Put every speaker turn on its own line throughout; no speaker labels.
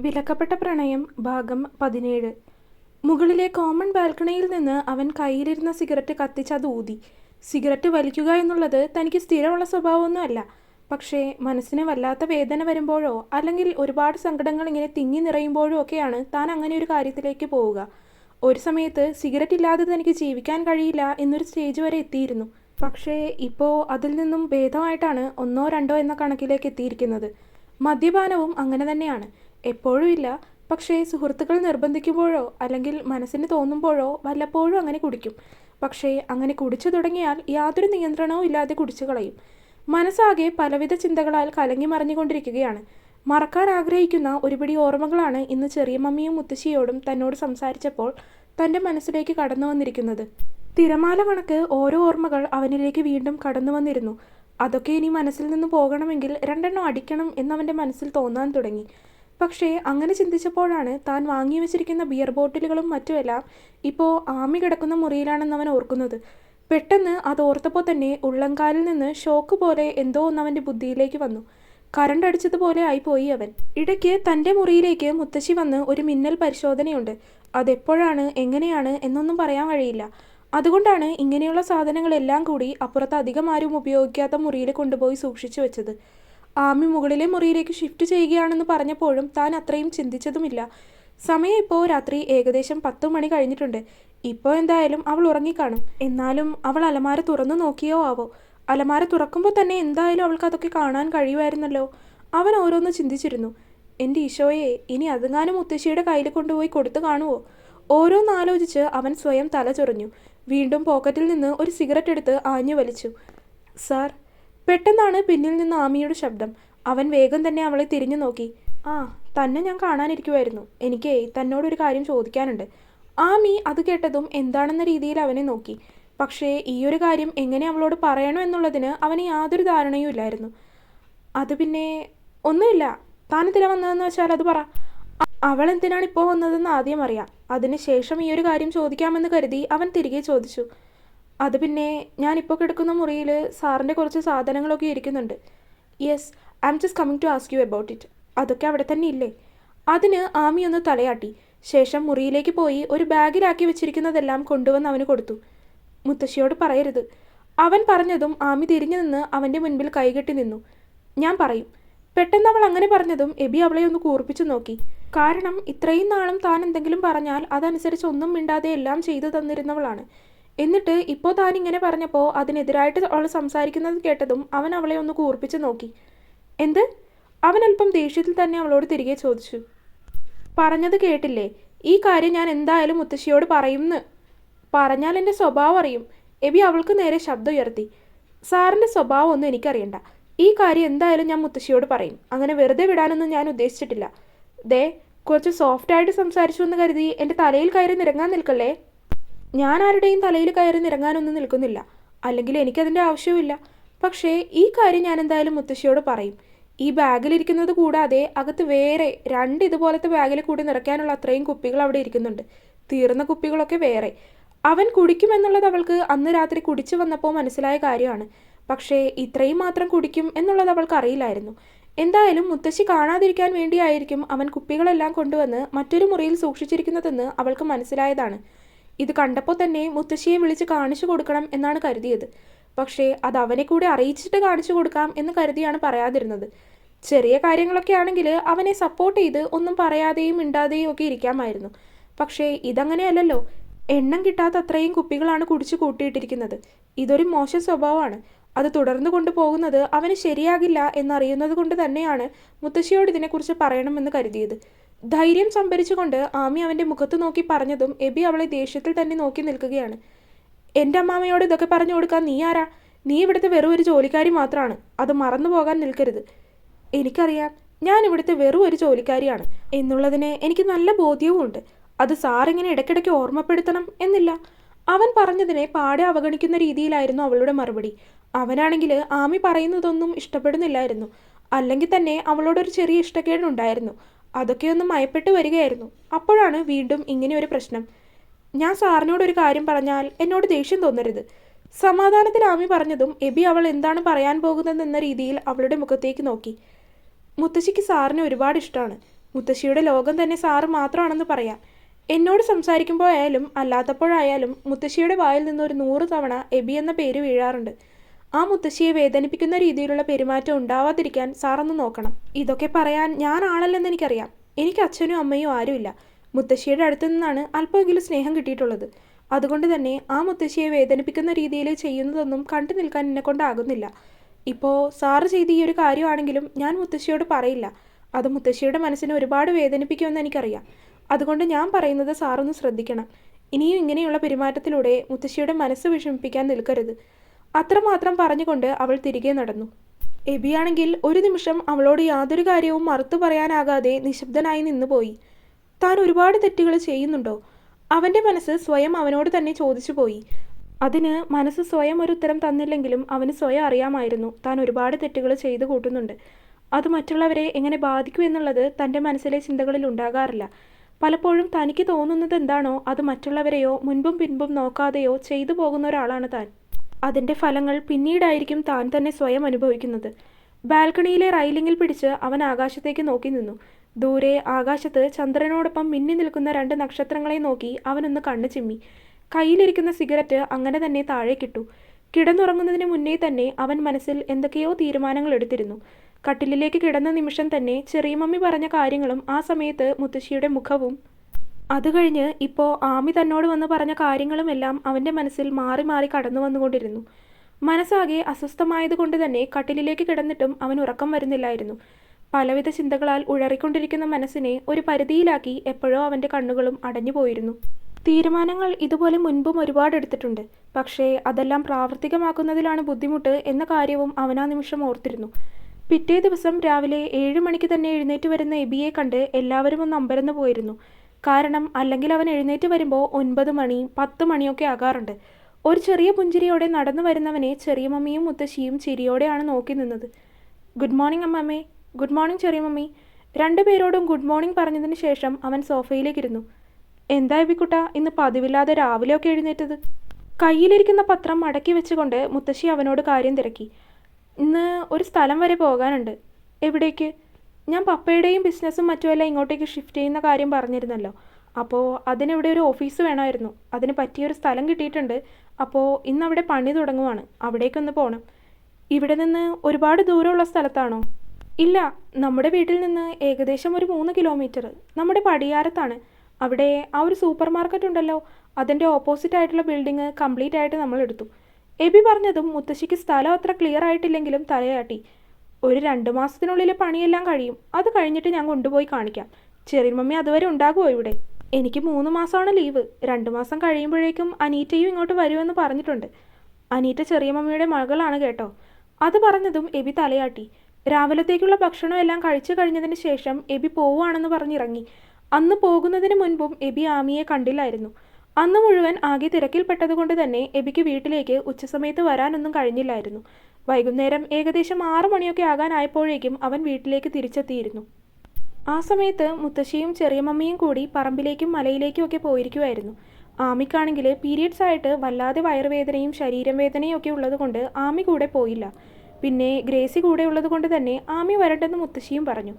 വിലക്കപ്പെട്ട പ്രണയം ഭാഗം പതിനേഴ്. മുകളിലെ കോമൺ ബാൽക്കണിയിൽ നിന്ന് അവൻ കയ്യിലിരുന്ന സിഗരറ്റ് കത്തിച്ച് അത് ഊതി. സിഗരറ്റ് വലിക്കുക എന്നുള്ളത് തനിക്ക് സ്ഥിരമുള്ള സ്വഭാവമൊന്നുമല്ല. പക്ഷേ മനസ്സിന് വല്ലാത്ത വേദന വരുമ്പോഴോ അല്ലെങ്കിൽ ഒരുപാട് സങ്കടങ്ങൾ ഇങ്ങനെ തിങ്ങി നിറയുമ്പോഴോ ഒക്കെയാണ് താൻ അങ്ങനെ ഒരു കാര്യത്തിലേക്ക് പോവുക. ഒരു സമയത്ത് സിഗരറ്റ് ഇല്ലാതെ തനിക്ക് ജീവിക്കാൻ കഴിയില്ല എന്നൊരു സ്റ്റേജ് വരെ എത്തിയിരുന്നു. പക്ഷേ ഇപ്പോൾ അതിൽ നിന്നും ഭേദമായിട്ടാണ് ഒന്നോ രണ്ടോ എന്ന കണക്കിലേക്ക് എത്തിയിരിക്കുന്നത്. മദ്യപാനവും അങ്ങനെ തന്നെയാണ്. എപ്പോഴും ഇല്ല. പക്ഷേ സുഹൃത്തുക്കൾ നിർബന്ധിക്കുമ്പോഴോ അല്ലെങ്കിൽ മനസ്സിന് തോന്നുമ്പോഴോ വല്ലപ്പോഴും അങ്ങനെ കുടിക്കും. പക്ഷേ അങ്ങനെ കുടിച്ചു തുടങ്ങിയാൽ യാതൊരു നിയന്ത്രണവും ഇല്ലാതെ കുടിച്ചു കളയും. മനസ്സാകെ പലവിധ ചിന്തകളാൽ കലങ്ങി മറിഞ്ഞുകൊണ്ടിരിക്കുകയാണ്. മറക്കാൻ ആഗ്രഹിക്കുന്ന ഒരുപിടി ഓർമ്മകളാണ് ഇന്ന് ചെറിയ മമ്മിയും മുത്തശ്ശിയോടും തന്നോട് സംസാരിച്ചപ്പോൾ തന്റെ മനസ്സിലേക്ക് കടന്നു വന്നിരിക്കുന്നത്. തിരമാല കണക്ക് ഓരോ ഓർമ്മകൾ അവനിലേക്ക് വീണ്ടും കടന്നു വന്നിരുന്നു. അതൊക്കെ ഇനി മനസ്സിൽ നിന്ന് പോകണമെങ്കിൽ രണ്ടെണ്ണം അടിക്കണം എന്നവന്റെ മനസ്സിൽ തോന്നാൻ തുടങ്ങി. പക്ഷേ അങ്ങനെ ചിന്തിച്ചപ്പോഴാണ് താൻ വാങ്ങി വെച്ചിരിക്കുന്ന ബിയർ ബോട്ടിലുകളും മറ്റുമെല്ലാം ഇപ്പോൾ ആമി കിടക്കുന്ന മുറിയിലാണെന്ന് അവൻ ഓർക്കുന്നത്. പെട്ടെന്ന് അത് ഓർത്തപ്പോൾ തന്നെ ഉള്ളംകാലിൽ നിന്ന് ഷോക്ക് പോലെ എന്തോ ഒന്ന് അവന്റെ ബുദ്ധിയിലേക്ക് വന്നു. കറണ്ട് അടിച്ചതുപോലെ ആയിപ്പോയി അവൻ. ഇടയ്ക്ക് തന്റെ മുറിയിലേക്ക് മുത്തശ്ശി വന്ന് ഒരു മിന്നൽ പരിശോധനയുണ്ട്. അതെപ്പോഴാണ് എങ്ങനെയാണ് എന്നൊന്നും പറയാൻ കഴിയില്ല അതുകൊണ്ടാണ് ഇങ്ങനെയുള്ള സാധനങ്ങളെല്ലാം കൂടി അപ്പുറത്ത് അധികം ആരും ഉപയോഗിക്കാത്ത മുറിയിൽ കൊണ്ടുപോയി സൂക്ഷിച്ചു വെച്ചത്. ആമി മുകളിലെ മുറിയിലേക്ക് ഷിഫ്റ്റ് ചെയ്യുകയാണെന്ന് പറഞ്ഞപ്പോഴും താൻ അത്രയും ചിന്തിച്ചതുമില്ല. സമയം ഇപ്പോൾ രാത്രി ഏകദേശം പത്തു മണി കഴിഞ്ഞിട്ടുണ്ട്. ഇപ്പോൾ എന്തായാലും അവൾ ഉറങ്ങിക്കാണും. എന്നാലും അവൾ അലമാര തുറന്നു നോക്കിയോ ആവോ? അലമാര തുറക്കുമ്പോൾ തന്നെ എന്തായാലും അവൾക്ക് അതൊക്കെ കാണാൻ കഴിയുമായിരുന്നല്ലോ. അവൻ ഓരോന്ന് ചിന്തിച്ചിരുന്നു. എന്റെ ഈശോയെ ഇനി അതുങ്ങാനും മുത്തശ്ശിയുടെ കയ്യിൽ കൊണ്ടുപോയി കൊടുത്തു കാണുമോ ഓരോന്നാലോചിച്ച് അവൻ സ്വയം തല ചൊറിഞ്ഞു. വീണ്ടും പോക്കറ്റിൽ നിന്ന് ഒരു സിഗരറ്റ് എടുത്ത് ആഞ്ഞു വലിച്ചു. സാർ പെട്ടെന്നാണ് പിന്നിൽ നിന്ന് ആമിയുടെ ശബ്ദം. അവൻ വേഗം തന്നെ അവളെ തിരിഞ്ഞു നോക്കി. ആ തന്നെ ഞാൻ കാണാനിരിക്കുമായിരുന്നു എനിക്കേ തന്നോടൊരു കാര്യം ചോദിക്കാനുണ്ട്. ആമി അത് കേട്ടതും എന്താണെന്ന രീതിയിൽ അവനെ നോക്കി. പക്ഷേ ഈ ഒരു കാര്യം എങ്ങനെ അവളോട് പറയണോ എന്നുള്ളതിന് അവന് യാതൊരു ധാരണയും ഇല്ലായിരുന്നു. അത് പിന്നെ ഒന്നുമില്ല. താൻ എന്തിനാ വന്നതെന്ന് വെച്ചാൽ അത് പറ. അവൾ എന്തിനാണ് ഇപ്പോൾ വന്നതെന്ന് ആദ്യം അറിയാം. അതിനുശേഷം ഈ ഒരു കാര്യം ചോദിക്കാമെന്ന് കരുതി അവൻ തിരികെ ചോദിച്ചു. അത് പിന്നെ ഞാനിപ്പോൾ കിടക്കുന്ന മുറിയിൽ സാറിന്റെ കുറച്ച് സാധനങ്ങളൊക്കെ ഇരിക്കുന്നുണ്ട്. Yes I am just coming to ask you about it അതൊക്കെ അവിടെ തന്നെ ഇല്ലേ? അതിന് ആമി ഒന്ന് തലയാട്ടി. ശേഷം മുറിയിലേക്ക് പോയി ഒരു ബാഗിലാക്കി വെച്ചിരിക്കുന്നതെല്ലാം കൊണ്ടുവന്ന് അവന് കൊടുത്തു. മുത്തശ്ശിയോട് പറയരുത്. അവൻ പറഞ്ഞതും ആമി തിരിഞ്ഞു നിന്ന് അവന്റെ മുൻപിൽ കൈകെട്ടി നിന്നു. ഞാൻ പറയും പെട്ടെന്ന് അവൾ അങ്ങനെ പറഞ്ഞതും എബി അവളെ ഒന്ന് കൂർപ്പിച്ചു നോക്കി. കാരണം ഇത്രയും നാളും താൻ എന്തെങ്കിലും പറഞ്ഞാൽ അതനുസരിച്ച് ഒന്നും മിണ്ടാതെ എല്ലാം ചെയ്തു തന്നിരുന്നവളാണ്. എന്നിട്ട് ഇപ്പോൾ താൻ ഇങ്ങനെ പറഞ്ഞപ്പോൾ അതിനെതിരായിട്ട് അവൾ സംസാരിക്കുന്നത് കേട്ടതും അവൻ അവളെ ഒന്ന് കൂർപ്പിച്ച് നോക്കി. എന്ത്? അവൻ അല്പം ദേഷ്യത്തിൽ തന്നെ അവളോട് തിരികെ ചോദിച്ചു. പറഞ്ഞത് കേട്ടില്ലേ? ഈ കാര്യം ഞാൻ എന്തായാലും മുത്തശ്ശിയോട് പറയുംന്ന്. പറഞ്ഞാൽ എന്റെ സ്വഭാവം അറിയും. എബി അവൾക്ക് നേരെ ശബ്ദം ഉയർത്തി. സാറിന്റെ സ്വഭാവം ഒന്നും എനിക്കറിയണ്ട. ഈ കാര്യം എന്തായാലും ഞാൻ മുത്തശ്ശിയോട് പറയും. അങ്ങനെ വെറുതെ വിടാനൊന്നും ഞാൻ ഉദ്ദേശിച്ചിട്ടില്ല. ദേ കുറച്ച് സോഫ്റ്റായിട്ട് സംസാരിച്ചു എന്ന് കരുതി എന്റെ തലയിൽ കയറി നിരങ്ങാൻ നിൽക്കല്ലേ? ഞാൻ ആരുടെയും തലയിൽ കയറി നിറങ്ങാനൊന്നും നിൽക്കുന്നില്ല. അല്ലെങ്കിൽ എനിക്കതിന്റെ ആവശ്യവുമില്ല. പക്ഷേ ഈ കാര്യം ഞാൻ എന്തായാലും മുത്തശ്ശിയോട് പറയും. ഈ ബാഗിലിരിക്കുന്നത് കൂടാതെ അകത്ത് വേറെ രണ്ട് ഇതുപോലത്തെ ബാഗിൽ കൂടി നിറയ്ക്കാനുള്ള അത്രയും കുപ്പികൾ അവിടെ ഇരിക്കുന്നുണ്ട്. തീർന്ന കുപ്പികളൊക്കെ വേറെ. അവൻ കുടിക്കുമെന്നുള്ളത് അവൾക്ക് അന്ന് രാത്രി കുടിച്ചു വന്നപ്പോൾ മനസ്സിലായ കാര്യമാണ്. പക്ഷേ ഇത്രയും മാത്രം കുടിക്കും എന്നുള്ളത് അവൾക്ക് അറിയില്ലായിരുന്നു. എന്തായാലും മുത്തശ്ശി കാണാതിരിക്കാൻ വേണ്ടിയായിരിക്കും അവൻ കുപ്പികളെല്ലാം കൊണ്ടുവന്ന് മറ്റൊരു മുറിയിൽ സൂക്ഷിച്ചിരിക്കുന്നതെന്ന് അവൾക്ക് മനസ്സിലായതാണ്. ഇത് കണ്ടപ്പോൾ തന്നെ മുത്തശ്ശിയെ വിളിച്ച് കാണിച്ചു കൊടുക്കണം എന്നാണ് കരുതിയത്. പക്ഷേ അത് അവനെ കൂടെ അറിയിച്ചിട്ട് കാണിച്ചു കൊടുക്കാം എന്ന് കരുതിയാണ് പറയാതിരുന്നത്. ചെറിയ കാര്യങ്ങളൊക്കെ ആണെങ്കിൽ അവനെ സപ്പോർട്ട് ചെയ്ത് ഒന്നും പറയാതെയും മിണ്ടാതെയും ഒക്കെ ഇരിക്കാമായിരുന്നു. പക്ഷേ ഇതങ്ങനെയല്ലല്ലോ. എണ്ണം കിട്ടാത്ത അത്രയും കുപ്പികളാണ് കുടിച്ചു കൂട്ടിയിട്ടിരിക്കുന്നത്. ഇതൊരു മോശം സ്വഭാവമാണ്. അത് തുടർന്നു കൊണ്ടുപോകുന്നത് അവന് ശരിയാകില്ല എന്നറിയുന്നത് കൊണ്ട് തന്നെയാണ് മുത്തശ്ശിയോട് ഇതിനെക്കുറിച്ച് പറയണമെന്ന് കരുതിയത്. ധൈര്യം സംഭരിച്ചുകൊണ്ട് ആമി അവന്റെ മുഖത്ത് നോക്കി പറഞ്ഞതും എബി അവളെ ദേഷ്യത്തിൽ തന്നെ നോക്കി നിൽക്കുകയാണ്. എന്റെ അമ്മാമയോട് ഇതൊക്കെ പറഞ്ഞു കൊടുക്കാൻ നീ ആരാ? നീ ഇവിടുത്തെ വെറും ഒരു ജോലിക്കാരി മാത്രമാണ് അത് മറന്നു പോകാൻ നിൽക്കരുത്. എനിക്കറിയാം ഞാൻ ഇവിടുത്തെ വെറും ഒരു ജോലിക്കാരിയാണ്. എന്നുള്ളതിന് എനിക്ക് നല്ല ബോധ്യവുമുണ്ട് അത് സാറിങ്ങനെ ഇടയ്ക്കിടയ്ക്ക് ഓർമ്മപ്പെടുത്തണം എന്നില്ല. അവൻ പറഞ്ഞതിനെ പാടെ അവഗണിക്കുന്ന രീതിയിലായിരുന്നു അവളുടെ മറുപടി. അവനാണെങ്കിൽ ആമി പറയുന്നതൊന്നും ഇഷ്ടപ്പെടുന്നില്ലായിരുന്നു. അല്ലെങ്കിൽ തന്നെ അവളോടൊരു ചെറിയ ഇഷ്ടക്കേടുണ്ടായിരുന്നു. അതൊക്കെ മയപ്പെട്ട് വരികയായിരുന്നു. അപ്പോഴാണ് വീണ്ടും ഇങ്ങനെ ഒരു പ്രശ്നം. ഞാൻ സാറിനോട് ഒരു കാര്യം പറഞ്ഞാൽ എന്നോട് ദേഷ്യം തോന്നരുത്. സമാധാനത്തിൽ ആമി പറഞ്ഞതും എബി അവൾ എന്താണ് പറയാൻ പോകുന്നതെന്ന രീതിയിൽ അവളുടെ മുഖത്തേക്ക് നോക്കി. മുത്തശ്ശിക്ക് സാറിനെ ഒരുപാട് ഇഷ്ടമാണ്. മുത്തശ്ശിയുടെ ലോകം തന്നെ സാറ് മാത്രമാണെന്ന് പറയാം. എന്നോട് സംസാരിക്കുമ്പോഴായാലും അല്ലാത്തപ്പോഴായാലും മുത്തശ്ശിയുടെ വായിൽ നിന്ന് ഒരു നൂറ് തവണ എബി എന്ന പേര് വീഴാറുണ്ട്. ആ മുത്തശ്ശിയെ വേദനിപ്പിക്കുന്ന രീതിയിലുള്ള പെരുമാറ്റം ഉണ്ടാവാതിരിക്കാൻ സാറൊന്ന് നോക്കണം. ഇതൊക്കെ പറയാൻ ഞാൻ ആളല്ലെന്ന് എനിക്കറിയാം. എനിക്ക് അച്ഛനും അമ്മയും ആരുമില്ല. മുത്തശ്ശിയുടെ അടുത്തു നിന്നാണ് അല്പമെങ്കിലും സ്നേഹം കിട്ടിയിട്ടുള്ളത്. അതുകൊണ്ട് തന്നെ ആ മുത്തശ്ശിയെ വേദനിപ്പിക്കുന്ന രീതിയിൽ ചെയ്യുന്നതൊന്നും കണ്ടു നിൽക്കാൻ എന്നെ കൊണ്ടാകുന്നില്ല. ഇപ്പോൾ സാറ് ചെയ്ത ഈ ഒരു കാര്യമാണെങ്കിലും ഞാൻ മുത്തശ്ശിയോട് പറയില്ല. അത് മുത്തശ്ശിയുടെ മനസ്സിനെ ഒരുപാട് വേദനിപ്പിക്കുമെന്ന് എനിക്കറിയാം. അതുകൊണ്ട് ഞാൻ പറയുന്നത് സാറൊന്ന് ശ്രദ്ധിക്കണം. ഇനിയും ഇങ്ങനെയുള്ള പെരുമാറ്റത്തിലൂടെ മുത്തശ്ശിയുടെ മനസ്സ് വിഷമിപ്പിക്കാൻ നിൽക്കരുത്. അത്രമാത്രം പറഞ്ഞുകൊണ്ട് അവൾ തിരികെ നടന്നു. എബിയാണെങ്കിൽ ഒരു നിമിഷം അവളോട് യാതൊരു കാര്യവും മറുത്തു പറയാനാകാതെ നിശബ്ദനായി നിന്നുപോയി. താൻ ഒരുപാട് തെറ്റുകൾ ചെയ്യുന്നുണ്ടോ? അവന്റെ മനസ്സ് സ്വയം അവനോട് തന്നെ ചോദിച്ചു പോയി അതിന് മനസ്സ് സ്വയം ഒരു ഉത്തരം തന്നില്ലെങ്കിലും അവന് സ്വയം അറിയാമായിരുന്നു താൻ ഒരുപാട് തെറ്റുകൾ ചെയ്തു കൂട്ടുന്നുണ്ട്. അത് മറ്റുള്ളവരെ എങ്ങനെ ബാധിക്കൂ എന്നുള്ളത് തന്റെ മനസ്സിലെ ചിന്തകളിൽ ഉണ്ടാകാറില്ല. പലപ്പോഴും തനിക്ക് തോന്നുന്നത് എന്താണോ അത് മറ്റുള്ളവരെയോ മുൻപും പിൻപും നോക്കാതെയോ ചെയ്തു പോകുന്ന ഒരാളാണ് താൻ. അതിന്റെ ഫലങ്ങൾ പിന്നീടായിരിക്കും താൻ തന്നെ സ്വയം അനുഭവിക്കുന്നത്. ബാൽക്കണിയിലെ റൈലിങ്ങിൽ പിടിച്ച് അവൻ ആകാശത്തേക്ക് നോക്കി നിന്നു. ദൂരെ ആകാശത്ത് ചന്ദ്രനോടൊപ്പം മിന്നി നിൽക്കുന്ന രണ്ട് നക്ഷത്രങ്ങളെ നോക്കി അവനൊന്ന് കണ്ണു ചിമ്മി. കയ്യിലിരിക്കുന്ന സിഗരറ്റ് അങ്ങനെ തന്നെ താഴേക്കിട്ടു കിടന്നുറങ്ങുന്നതിന് മുന്നേ തന്നെ അവൻ മനസ്സിൽ എന്തൊക്കെയോ തീരുമാനങ്ങൾ എടുത്തിരുന്നു. കട്ടിലിലേക്ക് കിടന്ന നിമിഷം തന്നെ ചെറിയ മമ്മി പറഞ്ഞ കാര്യങ്ങളും ആ സമയത്ത് മുത്തശ്ശിയുടെ മുഖവും അത് കഴിഞ്ഞ് ഇപ്പോൾ ആമി തന്നോട് വന്ന് പറഞ്ഞ കാര്യങ്ങളുമെല്ലാം അവന്റെ മനസ്സിൽ മാറി മാറി കടന്നു വന്നുകൊണ്ടിരുന്നു. മനസ്സാകെ അസ്വസ്ഥമായതുകൊണ്ട് തന്നെ കട്ടിലിലേക്ക് കിടന്നിട്ടും അവൻ ഉറക്കം വരുന്നില്ലായിരുന്നു. പലവിധ ചിന്തകളാൽ ഉഴറിക്കൊണ്ടിരിക്കുന്ന മനസ്സിനെ ഒരു പരിധിയിലാക്കി എപ്പോഴോ അവന്റെ കണ്ണുകളും അടഞ്ഞുപോയിരുന്നു തീരുമാനങ്ങൾ ഇതുപോലെ മുൻപും ഒരുപാട് എടുത്തിട്ടുണ്ട്. പക്ഷേ അതെല്ലാം പ്രാവർത്തികമാക്കുന്നതിലാണ് ബുദ്ധിമുട്ട് എന്ന കാര്യവും അവനാ നിമിഷം ഓർത്തിരുന്നു. പിറ്റേ ദിവസം രാവിലെ ഏഴ് മണിക്ക് തന്നെ എഴുന്നേറ്റ് വരുന്ന എബിയെ കണ്ട് എല്ലാവരും ഒന്ന് അമ്പരന്ന് പോയിരുന്നു. കാരണം അല്ലെങ്കിൽ അവൻ എഴുന്നേറ്റ് വരുമ്പോൾ ഒൻപത് മണി പത്ത് മണിയൊക്കെ ആകാറുണ്ട്. ഒരു ചെറിയ പുഞ്ചിരിയോടെ നടന്നു വരുന്നവനെ ചെറിയ മമ്മിയും മുത്തശ്ശിയും ചിരിയോടെയാണ് നോക്കി നിന്നത്. ഗുഡ് മോർണിംഗ് അമ്മമ്മേ. ഗുഡ് മോർണിംഗ് ചെറിയ മമ്മി. രണ്ടുപേരോടും ഗുഡ് മോർണിംഗ് പറഞ്ഞതിന് ശേഷം അവൻ സോഫയിലേക്കിരുന്നു എന്താ എബിക്കുട്ട ഇന്ന് പതിവില്ലാതെ രാവിലെയൊക്കെ എഴുന്നേറ്റത്? കയ്യിലിരിക്കുന്ന പത്രം മടക്കി വെച്ചുകൊണ്ട് മുത്തശ്ശി അവനോട് കാര്യം തിരക്കി. ഇന്ന് ഒരു സ്ഥലം വരെ പോകാനുണ്ട്. എവിടേക്ക്? ഞാൻ പപ്പയുടെയും ബിസിനസ്സും മറ്റുമെല്ലാം ഇങ്ങോട്ടേക്ക് ഷിഫ്റ്റ് ചെയ്യുന്ന കാര്യം പറഞ്ഞിരുന്നല്ലോ. അപ്പോൾ അതിനിവിടെ ഒരു ഓഫീസ് വേണമായിരുന്നു. അതിന് പറ്റിയൊരു സ്ഥലം കിട്ടിയിട്ടുണ്ട്. അപ്പോൾ ഇന്ന് അവിടെ പണി തുടങ്ങുവാണ്. അവിടേക്കൊന്ന് പോകണം ഇവിടെ നിന്ന് ഒരുപാട് ദൂരമുള്ള സ്ഥലത്താണോ? ഇല്ല. നമ്മുടെ വീട്ടിൽ നിന്ന് ഏകദേശം ഒരു മൂന്ന് കിലോമീറ്റർ നമ്മുടെ പടിയാരത്താണ്. അവിടെ ആ ഒരു സൂപ്പർ മാർക്കറ്റ് ഉണ്ടല്ലോ. അതിന്റെ ഓപ്പോസിറ്റ് ആയിട്ടുള്ള ബിൽഡിങ് കംപ്ലീറ്റ് ആയിട്ട് നമ്മൾ എടുത്തു. എബി പറഞ്ഞതും മുത്തശ്ശിക്ക് സ്ഥലം അത്ര ക്ലിയർ ആയിട്ടില്ലെങ്കിലും തലയാട്ടി. ഒരു രണ്ട് മാസത്തിനുള്ളിൽ പണിയെല്ലാം കഴിയും. അത് കഴിഞ്ഞിട്ട് ഞാൻ കൊണ്ടുപോയി കാണിക്കാം. ചെറിയ മമ്മി അതുവരെ ഉണ്ടാകുമോ ഇവിടെ? എനിക്ക് മൂന്ന് മാസമാണ് ലീവ്. രണ്ട് മാസം കഴിയുമ്പോഴേക്കും അനീറ്റയും ഇങ്ങോട്ട് വരുമെന്ന് പറഞ്ഞിട്ടുണ്ട്. അനീറ്റ ചെറിയ മമ്മിയുടെ മകളാണ് കേട്ടോ. അത് പറഞ്ഞതും എബി തലയാട്ടി. രാവിലത്തേക്കുള്ള ഭക്ഷണം എല്ലാം കഴിച്ചു കഴിഞ്ഞതിന് ശേഷം എബി പോവുകയാണെന്ന് പറഞ്ഞിറങ്ങി. അന്ന് പോകുന്നതിന് മുൻപും എബി ആമിയെ കണ്ടില്ലായിരുന്നു. അന്ന് മുഴുവൻ ആകെ തിരക്കിൽപ്പെട്ടതുകൊണ്ട് തന്നെ എബിക്ക് വീട്ടിലേക്ക് ഉച്ചസമയത്ത് വരാനൊന്നും കഴിഞ്ഞില്ലായിരുന്നു. വൈകുന്നേരം ഏകദേശം ആറു മണിയൊക്കെ ആകാനായപ്പോഴേക്കും അവൻ വീട്ടിലേക്ക് തിരിച്ചെത്തിയിരുന്നു. ആ സമയത്ത് മുത്തശ്ശിയും ചെറിയമ്മയും കൂടി പറമ്പിലേക്കും മലയിലേക്കും ഒക്കെ പോയിരിക്കുമായിരുന്നു ആമിക്കാണെങ്കിൽ പീരിയഡ്സ് ആയിട്ട് വല്ലാതെ വയറുവേദനയും ശരീരം വേദനയും ഒക്കെ ഉള്ളതുകൊണ്ട് ആമി കൂടെ പോയില്ല. പിന്നെ ഗ്രേസി കൂടെ ഉള്ളതുകൊണ്ട് തന്നെ ആമി വരണ്ടെന്ന് മുത്തശ്ശിയും പറഞ്ഞു.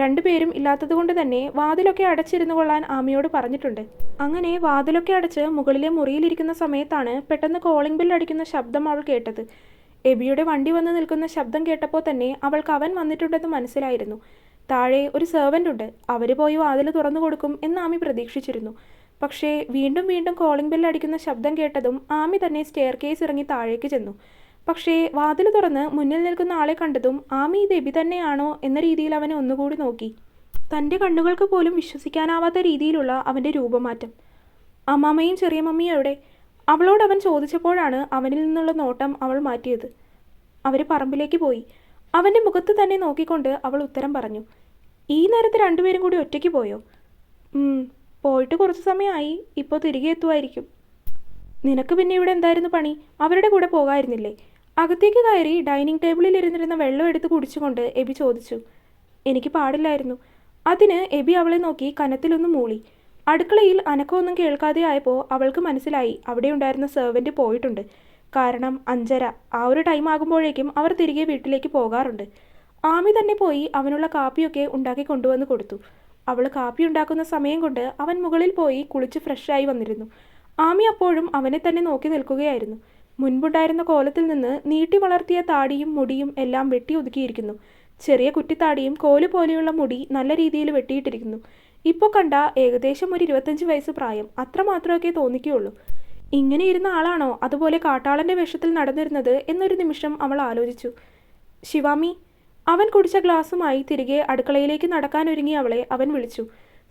രണ്ടുപേരും ഇല്ലാത്തതുകൊണ്ട് തന്നെ വാതിലൊക്കെ അടച്ചിരുന്നു കൊള്ളാൻ ആമിയോട് പറഞ്ഞിട്ടുണ്ട്. അങ്ങനെ വാതിലൊക്കെ അടച്ച് മുകളിലെ മുറിയിലിരിക്കുന്ന സമയത്താണ് പെട്ടെന്ന് കോളിംഗ് ബിൽ അടിക്കുന്ന ശബ്ദം അവൾ കേട്ടത്. എബിയുടെ വണ്ടി വന്ന് നിൽക്കുന്ന ശബ്ദം കേട്ടപ്പോൾ തന്നെ അവൾക്ക് അവൻ വന്നിട്ടുണ്ടെന്ന് മനസ്സിലായിരുന്നു. താഴെ ഒരു സെർവന്റ് ഉണ്ട്. അവർ പോയി വാതിൽ തുറന്നു കൊടുക്കും എന്ന് ആമി പ്രതീക്ഷിച്ചിരുന്നു. പക്ഷേ വീണ്ടും വീണ്ടും കോളിംഗ് ബെല്ല് അടിക്കുന്ന ശബ്ദം കേട്ടതും ആമി തന്നെ സ്റ്റെയർ കേസ് ഇറങ്ങി താഴേക്ക് ചെന്നു. പക്ഷേ വാതിൽ തുറന്ന് മുന്നിൽ നിൽക്കുന്ന ആളെ കണ്ടതും ആമി ഇത് എബി തന്നെയാണോ എന്ന രീതിയിൽ അവനെ ഒന്നുകൂടി നോക്കി. തന്റെ കണ്ണുകൾക്ക് പോലും വിശ്വസിക്കാനാവാത്ത രീതിയിലുള്ള അവന്റെ രൂപമാറ്റം. അമ്മാമ്മയും ചെറിയമ്മയും എവിടെ? അവളോട് അവൻ ചോദിച്ചപ്പോഴാണ് അവനിൽ നിന്നുള്ള നോട്ടം അവൾ മാറ്റിയത്. അവർ പറമ്പിലേക്ക് പോയി. അവന്റെ മുഖത്ത് തന്നെ നോക്കിക്കൊണ്ട് അവൾ ഉത്തരം പറഞ്ഞു ഈ നേരത്തെ രണ്ടുപേരും കൂടി ഒറ്റയ്ക്ക് പോയോ? പോയിട്ട് കുറച്ച് സമയമായി. ഇപ്പോൾ തിരികെ എത്തുമായിരിക്കും. നിനക്ക് പിന്നെ ഇവിടെ എന്തായിരുന്നു പണി? അവരുടെ കൂടെ പോകായിരുന്നില്ലേ? അകത്തേക്ക് കയറി ഡൈനിങ് ടേബിളിൽ ഇരുന്നിരുന്ന വെള്ളം എടുത്ത് കുടിച്ചുകൊണ്ട് എബി ചോദിച്ചു എനിക്ക് പാടില്ലായിരുന്നു. അതിന് എബി അവളെ നോക്കി കനത്തിലൊന്ന് മൂളി. അടുക്കളയിൽ അനക്കമൊന്നും കേൾക്കാതെ ആയപ്പോൾ അവൾക്ക് മനസ്സിലായി അവിടെ ഉണ്ടായിരുന്ന സെർവന്റ് പോയിട്ടുണ്ട്. കാരണം അഞ്ചര ആ ഒരു ടൈം ആകുമ്പോഴേക്കും അവർ തിരികെ വീട്ടിലേക്ക് പോകാറുണ്ട്. ആമി തന്നെ പോയി അവനുള്ള കാപ്പിയൊക്കെ ഉണ്ടാക്കി കൊണ്ടുവന്ന് കൊടുത്തു. അവൾ കാപ്പി ഉണ്ടാക്കുന്ന സമയം കൊണ്ട് അവൻ മുകളിൽ പോയി കുളിച്ച് ഫ്രഷായി വന്നിരുന്നു. ആമി അപ്പോഴും അവനെ തന്നെ നോക്കി നിൽക്കുകയായിരുന്നു. മുൻപുണ്ടായിരുന്ന കോലത്തിൽ നിന്ന് നീട്ടി വളർത്തിയ താടിയും മുടിയും എല്ലാം വെട്ടി ഒതുക്കിയിരിക്കുന്നു. ചെറിയ കുറ്റിത്താടിയും കോൽ പോലെയുള്ള മുടി നല്ല രീതിയിൽ വെട്ടിയിട്ടിരിക്കുന്നു. ഇപ്പോൾ കണ്ട ഏകദേശം ഒരു ഇരുപത്തഞ്ച് വയസ്സ് പ്രായം. അത്രമാത്രമൊക്കെ തോന്നിക്കുകയുള്ളൂ. ഇങ്ങനെ ഇരുന്ന ആളാണോ? അതുപോലെ കാട്ടാളന്റെ വേഷത്തിൽ നടന്നിരുന്നത് എന്നൊരു നിമിഷം അവൾ ആലോചിച്ചു. ശിവാമി അവൻ കുടിച്ച ഗ്ലാസുമായി തിരികെ അടുക്കളയിലേക്ക് നടക്കാൻ ഒരുങ്ങി അവളെ അവൻ വിളിച്ചു.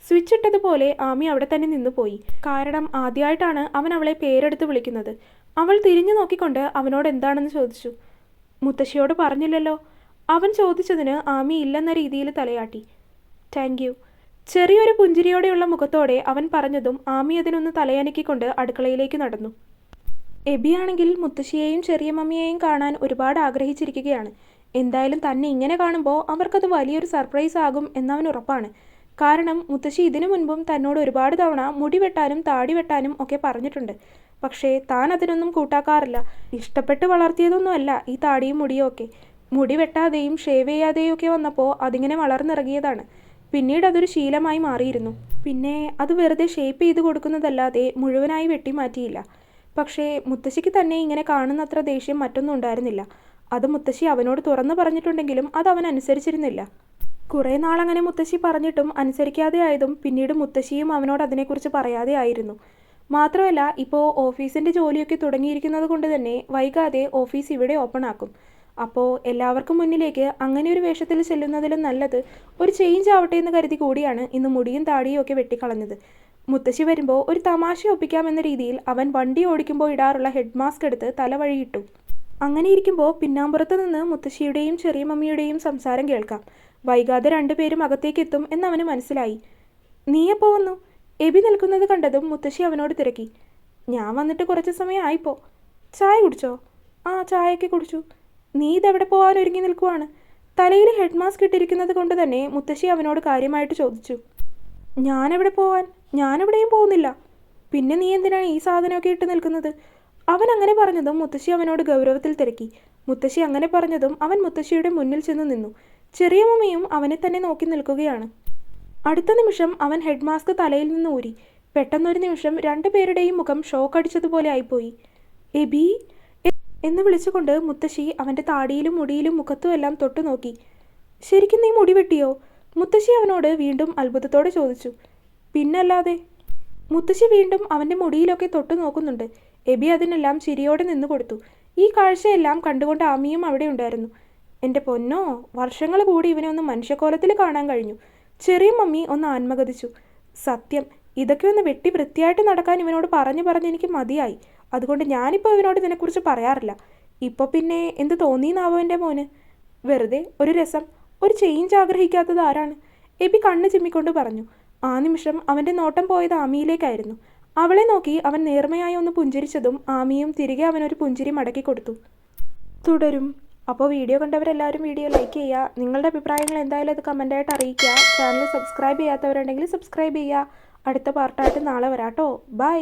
സ്വിച്ച് ഇട്ടതുപോലെ ആമി അവിടെ തന്നെ നിന്നുപോയി കാരണം ആദ്യമായിട്ടാണ് അവൻ അവളെ പേരെടുത്ത് വിളിക്കുന്നത്. അവൾ തിരിഞ്ഞു നോക്കിക്കൊണ്ട് അവനോട് എന്താണെന്ന് ചോദിച്ചു. മുത്തശ്ശിയോട് പറഞ്ഞില്ലല്ലോ. അവൻ ചോദിച്ചതിന് ആമി ഇല്ലെന്ന രീതിയിൽ തലയാട്ടി. താങ്ക് ചെറിയൊരു പുഞ്ചിരിയോടെയുള്ള മുഖത്തോടെ അവൻ പറഞ്ഞതും ആമി അതിനൊന്ന് തലയനക്കിക്കൊണ്ട് അടുക്കളയിലേക്ക് നടന്നു. എബിയാണെങ്കിൽ മുത്തശ്ശിയെയും ചെറിയ മമ്മിയെയും കാണാൻ ഒരുപാട് ആഗ്രഹിച്ചിരിക്കുകയാണ്. എന്തായാലും തന്നെ ഇങ്ങനെ കാണുമ്പോൾ അവർക്കത് വലിയൊരു സർപ്രൈസ് ആകും എന്നവൻ ഉറപ്പാണ്. കാരണം മുത്തശ്ശി ഇതിനു മുൻപും തന്നോട് ഒരുപാട് തവണ മുടി വെട്ടാനും താടി വെട്ടാനും ഒക്കെ പറഞ്ഞിട്ടുണ്ട്. പക്ഷേ താൻ അതിനൊന്നും കൂട്ടാക്കാറില്ല. ഇഷ്ടപ്പെട്ട് വളർത്തിയതൊന്നുമല്ല ഈ താടിയും മുടിയും ഒക്കെ. മുടി വെട്ടാതെയും ഷേവ് ചെയ്യാതെയും ഒക്കെ വന്നപ്പോൾ അതിങ്ങനെ വളർന്നിറങ്ങിയതാണ്. പിന്നീട് അതൊരു ശീലമായി മാറിയിരുന്നു. പിന്നെ അത് വെറുതെ ഷേപ്പ് ചെയ്ത് കൊടുക്കുന്നതല്ലാതെ മുഴുവനായി വെട്ടി മാറ്റിയില്ല പക്ഷേ മുത്തശ്ശിക്ക് തന്നെ ഇങ്ങനെ കാണുന്നത്ര ദേഷ്യം മറ്റൊന്നും ഉണ്ടായിരുന്നില്ല. അത് മുത്തശ്ശി അവനോട് തുറന്നു പറഞ്ഞിട്ടുണ്ടെങ്കിലും അത് അവൻ അനുസരിച്ചിരുന്നില്ല. കുറേ നാളങ്ങനെ മുത്തശ്ശി പറഞ്ഞിട്ടും അനുസരിക്കാതെ ആയതും പിന്നീട് മുത്തശ്ശിയും അവനോട് അതിനെക്കുറിച്ച് പറയാതെ ആയിരുന്നു. മാത്രമല്ല ഇപ്പോൾ ഓഫീസിന്റെ ജോലിയൊക്കെ തുടങ്ങിയിരിക്കുന്നത് കൊണ്ട് തന്നെ വൈകാതെ ഓഫീസ് ഇവിടെ ഓപ്പൺ ആക്കും. അപ്പോൾ എല്ലാവർക്കും മുന്നിലേക്ക് അങ്ങനെ ഒരു വേഷത്തിൽ ചെല്ലുന്നതിലും നല്ലത് ഒരു ചേഞ്ച് ആവട്ടെ എന്ന് കരുതി കൂടിയാണ് ഇന്ന് മുടിയും താടിയും ഒക്കെ വെട്ടിക്കളഞ്ഞത്. മുത്തശ്ശി വരുമ്പോൾ ഒരു തമാശ ഒപ്പിക്കാമെന്ന രീതിയിൽ അവൻ വണ്ടി ഓടിക്കുമ്പോൾ ഇടാറുള്ള ഹെഡ് മാസ്ക് എടുത്ത് തലവഴിയിട്ടു അങ്ങനെ ഇരിക്കുമ്പോൾ പിന്നാമ്പുറത്ത് നിന്ന് മുത്തശ്ശിയുടെയും ചെറിയ മമ്മിയുടെയും സംസാരം കേൾക്കാം. വൈകാതെ രണ്ടുപേരും അകത്തേക്ക് എത്തും എന്നവന് മനസ്സിലായി. നീയെപ്പോ വന്നു? എബി നിൽക്കുന്നത് കണ്ടതും മുത്തശ്ശി അവനോട് തിരക്കി. ഞാൻ വന്നിട്ട് കുറച്ച് സമയം ആയിപ്പോ ചായ കുടിച്ചോ? ആ ചായയൊക്കെ കുടിച്ചു. നീ ഇതെവിടെ പോകാൻ ഒരുങ്ങി നിൽക്കുവാണ്? തലയിൽ ഹെഡ് മാസ്ക് ഇട്ടിരിക്കുന്നത് കൊണ്ട് തന്നെ മുത്തശ്ശി അവനോട് കാര്യമായിട്ട് ചോദിച്ചു. ഞാനെവിടെ പോവാൻ? ഞാനെവിടെയും പോകുന്നില്ല. പിന്നെ നീ എന്തിനാണ് ഈ സാധനമൊക്കെ ഇട്ട് നിൽക്കുന്നത്? അവൻ അങ്ങനെ പറഞ്ഞതും മുത്തശ്ശി അവനോട് ഗൗരവത്തിൽ തിരക്കി. മുത്തശ്ശി അങ്ങനെ പറഞ്ഞതും അവൻ മുത്തശ്ശിയുടെ മുന്നിൽ ചെന്ന് നിന്നു. ചെറിയ മമ്മയും അവനെ തന്നെ നോക്കി നിൽക്കുകയാണ്. അടുത്ത നിമിഷം അവൻ ഹെഡ് മാസ്ക് തലയിൽ നിന്ന് ഊരി. പെട്ടെന്നൊരു നിമിഷം രണ്ടുപേരുടെയും മുഖം ഷോക്ക് അടിച്ചതുപോലെ ആയിപ്പോയി. എബി എന്ന് വിളിച്ചുകൊണ്ട് മുത്തശ്ശി അവന്റെ താടിയിലും മുടിയിലും മുഖത്തും എല്ലാം തൊട്ടു നോക്കി. ശരിക്കും നീ മുടി വെട്ടിയോ? മുത്തശ്ശി അവനോട് വീണ്ടും അത്ഭുതത്തോടെ ചോദിച്ചു. പിന്നല്ലാതെ? മുത്തശ്ശി വീണ്ടും അവന്റെ മുടിയിലൊക്കെ തൊട്ടു നോക്കുന്നുണ്ട്. എബി അതിനെല്ലാം ചിരിയോടെ നിന്നു കൊടുത്തു. ഈ കാഴ്ചയെല്ലാം കണ്ടുകൊണ്ട് ആമിയും അവിടെ ഉണ്ടായിരുന്നു. എന്റെ പൊന്നോ വർഷങ്ങൾ കൂടി ഇവനെ ഒന്ന് മനുഷ്യക്കോലത്തിൽ കാണാൻ കഴിഞ്ഞു. ചെറിയ മമ്മി ഒന്ന് ആത്മഗതിച്ചു. സത്യം ഇതൊക്കെ ഒന്ന് വെട്ടി വൃത്തിയായിട്ട് നടക്കാൻ ഇവനോട് പറഞ്ഞു പറഞ്ഞ് എനിക്ക് മതിയായി. അതുകൊണ്ട് ഞാനിപ്പോൾ ഇവനോട് ഇതിനെക്കുറിച്ച് പറയാറില്ല. ഇപ്പോൾ പിന്നെ എന്ത് തോന്നിയെന്നാവോ എന്റെ മോന്? വെറുതെ ഒരു രസം ഒരു ചേഞ്ച് ആഗ്രഹിക്കാത്തത് ആരാണ്? എബി കണ്ണ് ചിമ്മിക്കൊണ്ട് പറഞ്ഞു. ആ നിമിഷം അവന്റെ നോട്ടം പോയത് ആമിയിലേക്കായിരുന്നു. അവളെ നോക്കി അവൻ നേർമയായി ഒന്ന് പുഞ്ചിരിച്ചതും ആമിയും തിരികെ അവനൊരു പുഞ്ചിരി മടക്കി കൊടുത്തു. തുടരും. അപ്പോൾ വീഡിയോ കണ്ടവരെല്ലാവരും വീഡിയോ ലൈക്ക് ചെയ്യുക നിങ്ങളുടെ അഭിപ്രായങ്ങൾ എന്തായാലും അത് കമന്റായിട്ട് അറിയിക്കുക ചാനൽ സബ്സ്ക്രൈബ് ചെയ്യാത്തവരുണ്ടെങ്കിൽ സബ്സ്ക്രൈബ് ചെയ്യുക അടുത്ത പാർട്ടായിട്ട് നാളെ വരാട്ടോ. ബൈ